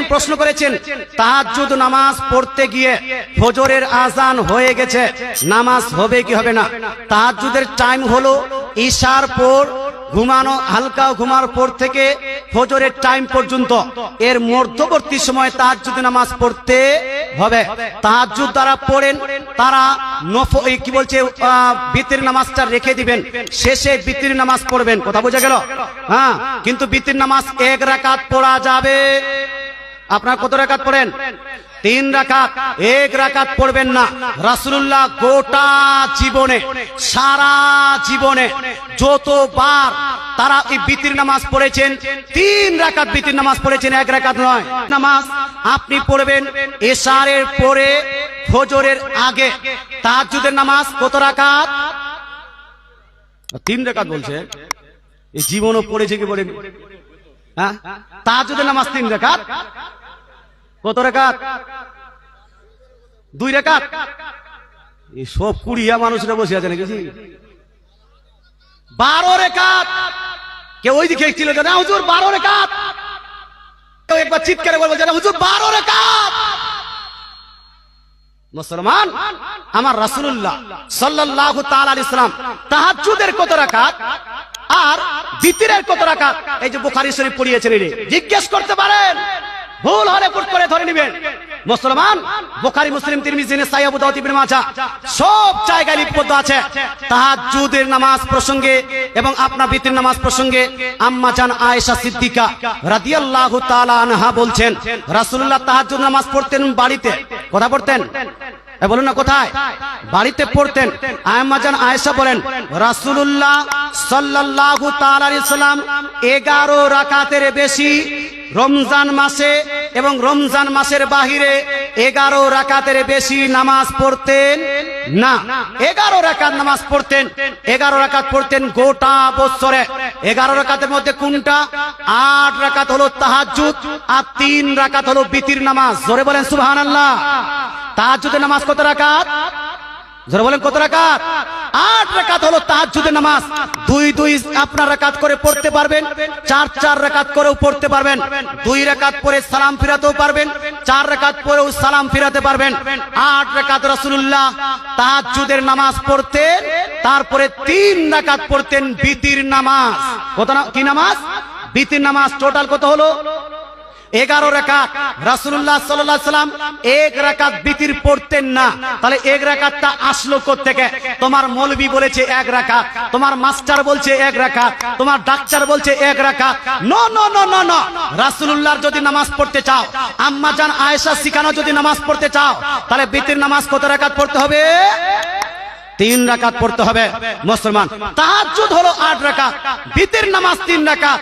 একজন প্রশ্ন করেছেন, তাহাজ্জুদ নামাজ পড়তে গিয়ে ফজরের আজান হয়ে গেছে, নামাজ হবে কি হবে না? তাহাজ্জুদের টাইম হলো ঈশার পর, ঘুমানো, হালকা ঘুমার পর থেকে ফজরের টাইম পর্যন্ত। এর মধ্যবর্তী সময় তাহাজ্জুদ নামাজ পড়তে হবে। তাহাজ্জুদ তারা পড়েন, তারা নফ কি বলছে বিতির নামাজটা রেখে দিবেন। শেষে বিতির নামাজ পড়বেন। কথা বোঝা গেল? হ্যাঁ কিন্তু বিতির নামাজ এক রাকাত পড়া যাবে। আপনার কত রাকাত পড়েন? তিন রাকাত, এক রাকাত পড়বেন না। রাসূলুল্লাহ গোটা জীবনে, সারা জীবনে যতবার তারা এই বিতির নামাজ পড়েছেন, তিন রাকাত বিতির নামাজ পড়েছেন, এক রাকাত নয়। নামাজ আপনি পড়বেন এশারের পরে, ফজরের আগে। তাহাজ্জুদের নামাজ কত রাকাত? তিন রাকাত বলছে। এই জীবনও পড়েছে কি পড়েনি? হ্যাঁ? তাহাজ্জুদের নামাজ তিন রাকাত? কত রেখাত? দুই রেখাত? সব কুড়িয়া মানুষরা বসে আছে নাকি? বারো রেখাত। কেউ ওই দিকে ছিল, না হুজুর, বারো রেখাত। একবার চিৎকারে বলব না হুজুর, বারো রেখাত। মুসলমান, আমার তাআলা আলাইহি সাল্লাম তাহাজ্জুদের কত আর বিতিরের কত রাকাত এই যে বুখারী শরীফ পড়িয়েছেন জিজ্ঞেস করতে পারেন। ধরে নেবেন। মুসলমান, বুখারী, মুসলিম, তিরমিজি, নাসাই, আবু দাউদ, ইবনে মাজাহ, সব জায়গায় লিপিবদ্ধ আছে। তাহাজ্জুদের নামাজ প্রসঙ্গে এবং আপনার বিতির নামাজ প্রসঙ্গে আম্মা জান আয়েশা সিদ্দিকা রাদিয়াল্লাহু তাআলা আনহা বলছেন, রাসূলুল্লাহ তাহাজ্জুদ নামাজ পড়তেন বাড়িতে। কথা পড়তেন? বলুন না কোথায়? বাড়িতে পড়তেন। আয়মাজান আয়েশা বলেন, রাসূলুল্লাহ সাল্লাল্লাহু তাআলা আলাইহি সাল্লাম 11 রাকাতের বেশি রমজান মাসে এবং রমজান মাসের বাহিরে এগারো রাকাতের বেশি নামাজ পড়তেন না। এগারো রাকাত নামাজ পড়তেন। এগারো রাকাত পড়তেন গোটা বছরে। এগারো রাকাতের মধ্যে কোনটা? আট রাকাত হলো তাহাজ্জুদ আর তিন রাকাত হলো বিতির নামাজ। জোরে বলেন, সুবহানাল্লাহ। তাহাজ্জুদের নামাজ কত রাকাত? জোরে বলেন, কত রাকাত? আট রাকাত হলো তাহাজ্জুদের নামাজ। দুই দুই আপনার রাকাত করে পড়তে পারবেন, চার চার রাকাত করেও পড়তে পারবেন, দুই রাকাত পরে সালাম ফিরাতেও পারবেন, চার রাকাত পরেও সালাম ফিরাতে পারবেন। আট রাকাত রাসূলুল্লাহ তাহাজ্জুদের নামাজ পড়তেন, তারপরে তিন রাকাত পড়তেন বিতির নামাজ। কত কি নামাজ? বিতির নামাজ টোটাল কত হলো? এগারো রাকাত। রাসুল্লাহ সাল্লাম এক রাকাত বিতির পড়তেন না। তাহলে এক রাকাতটা আসলো থেকে তোমার বলেছে এক রাকাত, তোমার মাস্টার বলছে এক রাকাত, তোমার ডাক্তার বলছে এক রাসুল্লাহর যদি নামাজ পড়তে চাও, আম্মা আয়েশা শিখানো যদি নামাজ পড়তে চাও, তাহলে বিতির নামাজ কত রাকাত পড়তে হবে? তিন রাকাত পড়তে হবে। মুসলমান, তাহাজ্জুদ হলো আট রাকাত, বিতির নামাজ তিন রাকাত।